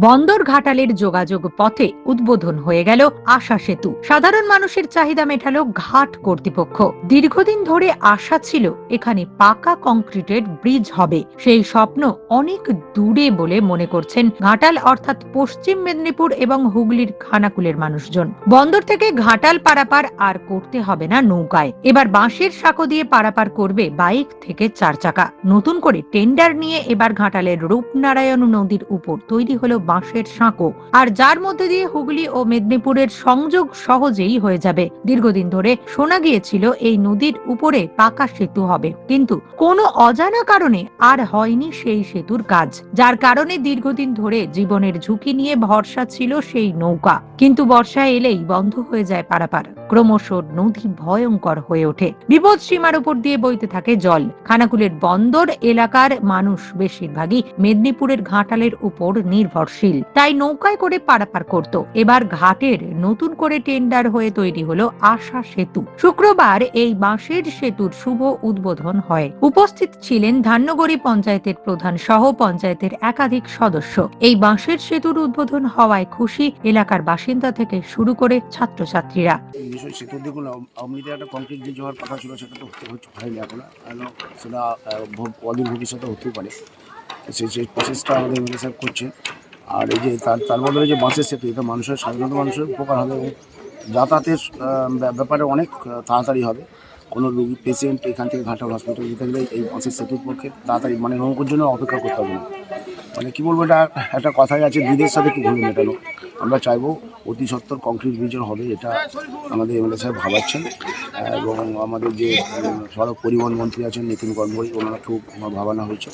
বন্দর ঘাটালের যোগাযোগ পথে উদ্বোধন হয়ে গেল আশা সেতু। সাধারণ মানুষের চাহিদা মেটালো ঘাট কর্তৃপক্ষ। দীর্ঘদিন ধরে আশা ছিল এখানে পাকা কংক্রিটের ব্রিজ হবে। সেই স্বপ্ন অনেক দূরে বলে মনে করছেন ঘাটাল অর্থাৎ পশ্চিম মেদিনীপুর এবং হুগলির খানাকুলের মানুষজন। বন্দর থেকে ঘাটাল পারাপার আর করতে হবে না নৌকায়। এবার বাঁশের সাঁকো দিয়ে পারাপার করবে বাইক থেকে চার চাকা। নতুন করে টেন্ডার নিয়ে এবার ঘাটালের রূপনারায়ণ নদীর উপর তৈরি হলো বাঁশের সাঁকো। আর যার মধ্যে দিয়ে হুগলি ও মেদিনীপুরের সংযোগ সহজেই হয়ে যাবে। দীর্ঘদিন ধরে শোনা গিয়েছিল এই নদীর উপরে পাকা সেতু হবে। কিন্তু কোনো অজানা কারণে আর হয়নি সেই সেতুর কাজ। যার কারণে দীর্ঘদিন ধরে জীবনের ঝুঁকি নিয়ে ভরসা ছিল সেই নৌকা। কিন্তু বর্ষা এলেই বন্ধ হয়ে যায় পারাপার। ক্রমশ নদী ভয়ঙ্কর হয়ে ওঠে। বিপদ সীমার উপর দিয়ে বইতে থাকে জল। খানাকুলের বন্দর এলাকার মানুষ বেশিরভাগই মেদিনীপুরের ঘাটালের উপর নির্ভরশীল। তাই নৌকায় করে পারাপার করত। এবার ঘাটের নতুন করে টেন্ডার হয়ে তৈরি হলো আশা সেতু। শুক্রবার এই বাঁশের সেতুর শুভ উদ্বোধন হয়। উপস্থিত ছিলেন ধান্যগড়ি পঞ্চায়েতের প্রধান সহ পঞ্চায়েতের একাধিক সদস্য। এই বাঁশের সেতুর উদ্বোধন হওয়ায় খুশি এলাকার বাসিন্দা থেকে শুরু করে ছাত্রছাত্রীরা। সেতু সেটা অদূর ভবিষ্যতে হতেই পারে। সেই প্রসেসটা আমাদের সাহেব করছেন। আর এই যে তার তার বদলে যে বাসের সেতু, এটা মানুষের সাধারণত মানুষের উপকার হবে এবং যাতায়াতের ব্যাপারে অনেক তাড়াতাড়ি হবে। কোনো রুগী পেশেন্ট এখান থেকে ঘাটাল হসপিটাল যেতে গেলে এই বাসের সেতুর পক্ষে তাড়াতাড়ি মানে নৌকোর জন্য অপেক্ষা করতে হবে না। মানে কী বলব, এটা একটা কথাই আছে দুধের সাথে একটু ঘুরে মেটানো। আমরা চাইব অতি সত্তর কংক্রিট ব্রিজের হবে, এটা আমাদের এমএলএ সাহেব ভাবাচ্ছেন। এবং আমাদের যে সড়ক পরিবহন মন্ত্রী আছেন নিতিন গডকরি, ওনারা খুব ভাবানো হয়েছে।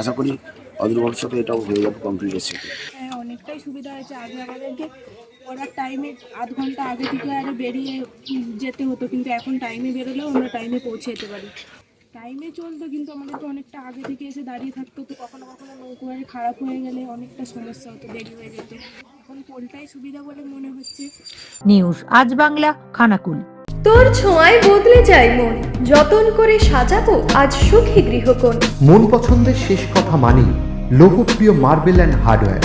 আশা করি অদূর ভবিষ্যতে এটাও হয়ে যাবে কংক্রিটের সেতু। অনেকটাই সুবিধা হয়েছে। আগে আমাদেরকে ওনার টাইমে আধ ঘণ্টা আগে থেকে আগে বেরিয়ে যেতে হতো কিন্তু এখন টাইমে বেরোলেও আমরা টাইমে পৌঁছে যেতে পারি। টাইমে চলতো কিন্তু আমাদেরকে অনেকটা আগে থেকে এসে দাঁড়িয়ে থাকতো তো কখনো কখনো নৌকো গাড়ি খারাপ হয়ে গেলে অনেকটা সমস্যা হতো দেরি হয়ে যেত। এখন পোলটাই সুবিধা বলে মনে হচ্ছে? নিউজ আজ বাংলা খানাকুল। তোর ছোঁয়ায় বদলে যায় মন। যতন করে সাজাবো আজ সুখী গৃহকোণ। মন পছন্দের শেষ কথা মানি লোকপ্রিয় মার্বেল অ্যান্ড হার্ডওয়্যার